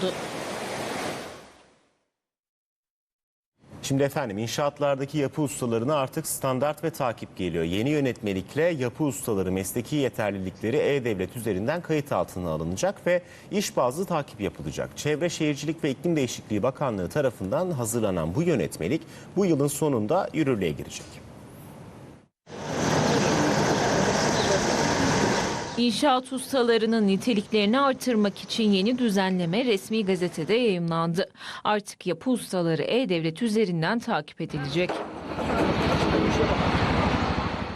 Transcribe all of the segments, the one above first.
oldu. Şimdi efendim inşaatlardaki yapı ustalarına artık standart ve takip geliyor. Yeni yönetmelikle yapı ustaları mesleki yeterlilikleri E-Devlet üzerinden kayıt altına alınacak ve iş bazlı takip yapılacak. Çevre Şehircilik ve İklim Değişikliği Bakanlığı tarafından hazırlanan bu yönetmelik bu yılın sonunda yürürlüğe girecek. İnşaat ustalarının niteliklerini artırmak için yeni düzenleme resmi gazetede yayımlandı. Artık yapı ustaları E-Devlet üzerinden takip edilecek.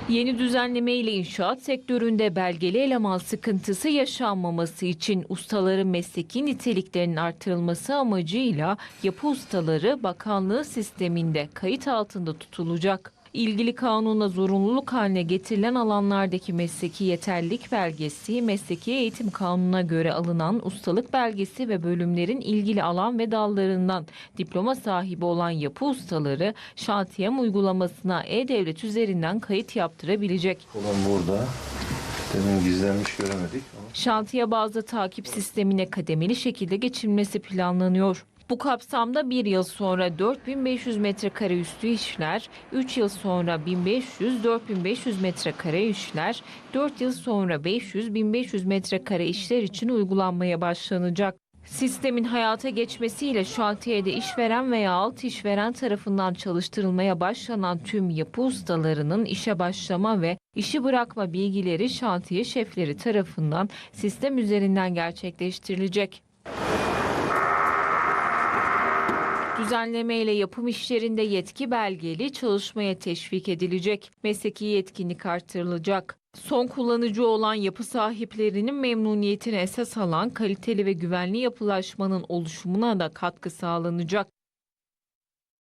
Yeni düzenleme ile inşaat sektöründe belgeli eleman sıkıntısı yaşanmaması için ustaların mesleki niteliklerinin artırılması amacıyla yapı ustaları bakanlığı sisteminde kayıt altında tutulacak. İlgili kanuna zorunluluk haline getirilen alanlardaki mesleki yeterlilik belgesi, mesleki eğitim kanununa göre alınan ustalık belgesi ve bölümlerin ilgili alan ve dallarından diploma sahibi olan yapı ustaları şantiyem uygulamasına E-Devlet üzerinden kayıt yaptırabilecek. Olan burada. Demin gizlenmiş göremedik ama. Şantiye bazlı takip sistemine kademeli şekilde geçilmesi planlanıyor. Bu kapsamda bir yıl sonra 4500 metrekare üstü işler, 3 yıl sonra 1500-4500 metrekare işler, 4 yıl sonra 500-1500 metrekare işler için uygulanmaya başlanacak. Sistemin hayata geçmesiyle şantiyede işveren veya alt işveren tarafından çalıştırılmaya başlanan tüm yapı ustalarının işe başlama ve işi bırakma bilgileri şantiye şefleri tarafından sistem üzerinden gerçekleştirilecek. Düzenleme ile yapım işlerinde yetki belgeli çalışmaya teşvik edilecek. Mesleki yetkinlik artırılacak. Son kullanıcı olan yapı sahiplerinin memnuniyetini esas alan kaliteli ve güvenli yapılaşmanın oluşumuna da katkı sağlanacak.